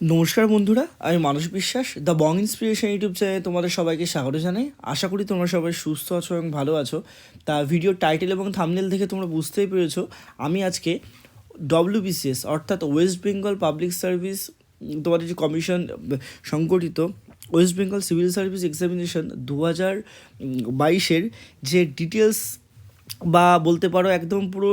নমস্কার বন্ধুরা, আমি মানস বিশ্বাস দ্য বং ইন্সপিরেশন ইউটিউব চ্যানেলে তোমাদের সবাইকে স্বাগত জানাই। আশা করি তোমরা সবাই সুস্থ আছো এবং ভালো আছো। তা ভিডিও টাইটেল এবং থামনেল দেখে তোমরা বুঝতেই পেরেছ, আমি আজকে ডব্লিউবিসিএস অর্থাৎ ওয়েস্ট বেঙ্গল পাবলিক সার্ভিস তোমাদের যে কমিশন সংগঠিত West Bengal civil service examination দু হাজার বাইশের যে ডিটেলস বা বলতে পারো একদম পুরো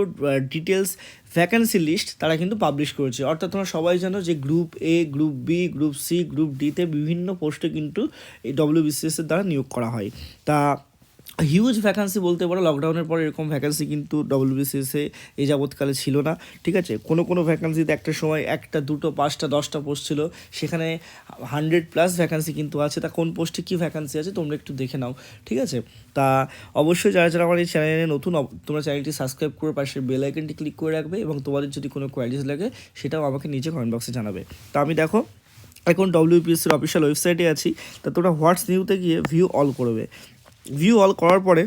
ডিটেলস ভ্যাকেন্সি লিস্ট তারা কিন্তু পাবলিশ করেছে। অর্থাৎ তোমরা সবাই জানো যে group A group B group C group ডিতে বিভিন্ন পোস্টে কিন্তু এই ডব্লিউবিসিএস এর দ্বারা নিয়োগ করা হয়। তা হিউজ ভ্যাকান্সি বলতে পারো লকডাউনের পরে এরকম ভ্যাকান্সি কিন্তু ডব্লিউবিসিএসে এই যাবৎকালে ছিল না। ঠিক আছে? কোনো কোনো ভ্যাকান্সিতে একটা সময় একটা, দুটো, পাঁচটা, দশটা পোস্ট ছিল। সেখানে হান্ড্রেড প্লাস ভ্যাকান্সি কিন্তু আছে। তা কোন পোস্টে কী ভ্যাকান্সি আছে তোমরা একটু দেখে নাও। ঠিক আছে? তা অবশ্যই যারা যারা আমার এই চ্যানেলে নতুন তোমরা চ্যানেলটি সাবস্ক্রাইব করে পাশের বেল আইকনটি ক্লিক করে রাখবে এবং তোমাদের যদি কোনো কোয়ারিজ লাগে, সেটাও আমাকে নিচে কমেন্ট বক্সে জানাবে। তা আমি দেখো, এখন ডব্লিউপিএসসির অফিসিয়াল ওয়েবসাইটে আছি। তা তোমরা হোয়াটস নিউতে গিয়ে ভিউ অল করবে। ভিউ অল করার পরে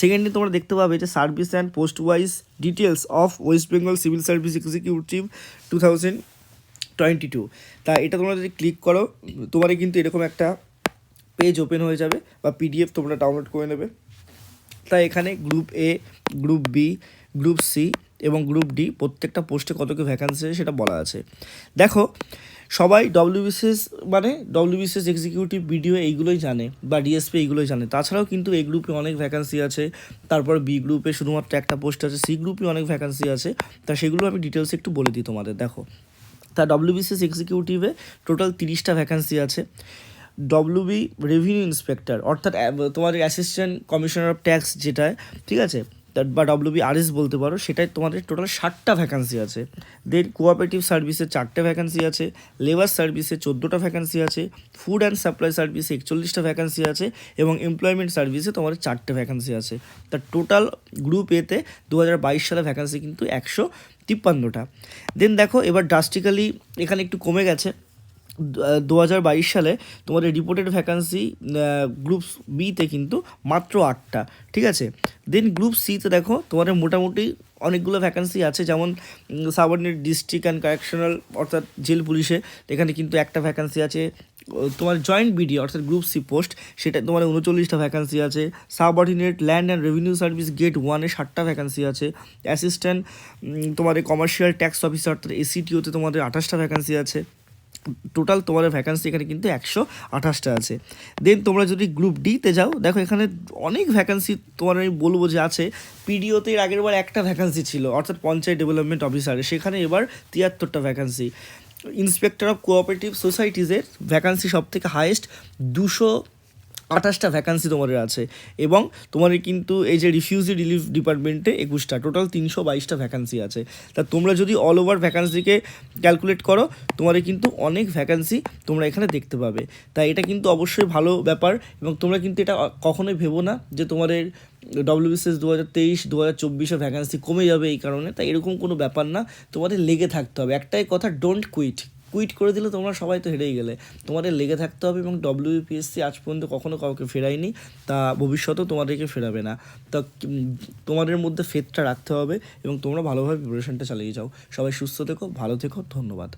সেকেন্ডে তোমরা দেখতে পাবে যে service and post wise details of West Bengal civil service executive two thousand twenty two তা এটা তোমরা যদি ক্লিক করো তোমার কিন্তু এরকম একটা পেজ ওপেন হয়ে যাবে বা পিডিএফ তোমরা ডাউনলোড করে নেবে। তাই এখানে group A group B group C এবং গ্রুপ ডি প্রত্যেকটা পোস্টে কত কি ভ্যাকান্সি সেটা বলা আছে। দেখো সবাই ডব্লিউবিসিএস মানে ডব্লিউবিসিএস এক্সিকিউটিভ বিডিও এইগুলোই জানে বা ডিএসপি এইগুলোই জানে। তাছাড়াও কিন্তু এই গ্রুপে অনেক ভ্যাকান্সি আছে, তারপর বি গ্রুপে শুধুমাত্র একটা পোস্ট আছে সি গ্রুপে অনেক ভ্যাকান্সি আছে। তা সেগুলো আমি ডিটেলস একটু বলে দিই তোমাদের, দেখো। তা ডব্লিউবিসিএস এক্সিকিউটিভে টোটাল তিরিশটা ভ্যাকান্সি আছে। ডব্লিউবি রেভিনিউ ইন্সপেক্টর অর্থাৎ তোমার অ্যাসিস্ট্যান্ট কমিশনার অফ ট্যাক্স যেটা ঠিক আছে? বা ডব্লিউবি আরএস বলতে পারো, সেটাই তোমাদের টোটাল ষাটটা ভ্যাকান্সি আছে। দেন কোঅপারেটিভ সার্ভিসে চারটে ভ্যাকান্সি আছে লেবার সার্ভিসে চোদ্দোটা ভ্যাকান্সি আছে ফুড অ্যান্ড সাপ্লাই সার্ভিসে একচল্লিশটা ভ্যাকান্সি আছে, এবং এমপ্লয়মেন্ট সার্ভিসে তোমাদের চারটে ভ্যাকান্সি আছে। তা টোটাল গ্রুপ এতে দু হাজার বাইশ সালে ভ্যাকান্সি কিন্তু একশো তিপ্পান্নটা। দেন দেখো, এবার ড্রাস্টিক্যালি এখানে একটু কমে গেছে। দু হাজার বাইশ সালে তোমাদের রিপোর্টেড ভ্যাকান্সি গ্রুপ বিতে কিন্তু মাত্র আটটা, ঠিক আছে? দেন গ্রুপ সিতে দেখো, তোমাদের মোটামুটি অনেকগুলো ভ্যাকান্সি আছে, যেমন সাবঅর্ডিনেট ডিস্ট্রিক্ট অ্যান্ড কারেকশনাল অর্থাৎ জেল পুলিশে, এখানে কিন্তু একটা ভ্যাকান্সি আছে। তোমার জয়েন্ট বিডি অর্থাৎ গ্রুপ সি পোস্ট সেটা তোমার উনচল্লিশটা ভ্যাকান্সি আছে। Subordinate land and revenue service grade ওয়ানে ষাটটা ভ্যাকান্সি আছে। অ্যাসিস্ট্যান্ট তোমাদের কমার্শিয়াল ট্যাক্স অফিসার অর্থাৎ এসিটিওতে তোমাদের আঠাশটা ভ্যাকান্সি আছে। টোটাল তোমাদের ভ্যাকান্সি এখানে কিন্তু একশো আঠাশটা আছে। দেন তোমরা যদি গ্রুপ ডিতে যাও, দেখো এখানে অনেক ভ্যাকান্সি তোমার আমি বলব যে আছে। পিডিওতে এর আগের বার একটা ভ্যাকান্সি ছিল, অর্থাৎ পঞ্চায়েত ডেভেলপমেন্ট অফিসারে সেখানে এবার তিয়াত্তরটা ভ্যাকান্সি ইন্সপেক্টর অফ কোঅপারেটিভ সোসাইটিজের ভ্যাকান্সি সব থেকে হায়েস্ট দুশো আঠাশটা ভ্যাকান্সি তোমাদের আছে। এবং তোমাদের কিন্তু এই যে রিফিউজি রিলিফ ডিপার্টমেন্টে একুশটা টোটাল তিনশো বাইশটা ভ্যাকান্সি আছে। তা তোমরা যদি অল ওভার ভ্যাকান্সিকে ক্যালকুলেট করো, তোমাদের কিন্তু অনেক ভ্যাকান্সি তোমরা এখানে দেখতে পাবে। তাই এটা কিন্তু অবশ্যই ভালো ব্যাপার এবং তোমরা কিন্তু এটা কখনোই ভেবো না যে তোমাদের ডব্লিউবিসিএস দু হাজার তেইশ দু হাজার চব্বিশে ভ্যাকান্সি কমে যাবে এই কারণে। তাই এরকম কোনো ব্যাপার না, তোমাদের লেগে থাকতে হবে। একটাই কথা ডোন্ট কুইট কুইট করে দিলে তোমরা সবাই তো হেরেই গেলে। তোমাদের লেগে থাকতে হবে এবং ডব্লিউপিএসসি আজ পর্যন্ত কখনও কাউকে ফেরায়নি, তা ভবিষ্যতেও তোমাদেরকে ফেরাবে না। তা তোমাদের মধ্যে ফেতটা রাখতে হবে এবং তোমরা ভালোভাবে প্রিপারেশনটা চালিয়ে যাও। সবাই সুস্থ থেকো, ভালো থেকো, ধন্যবাদ।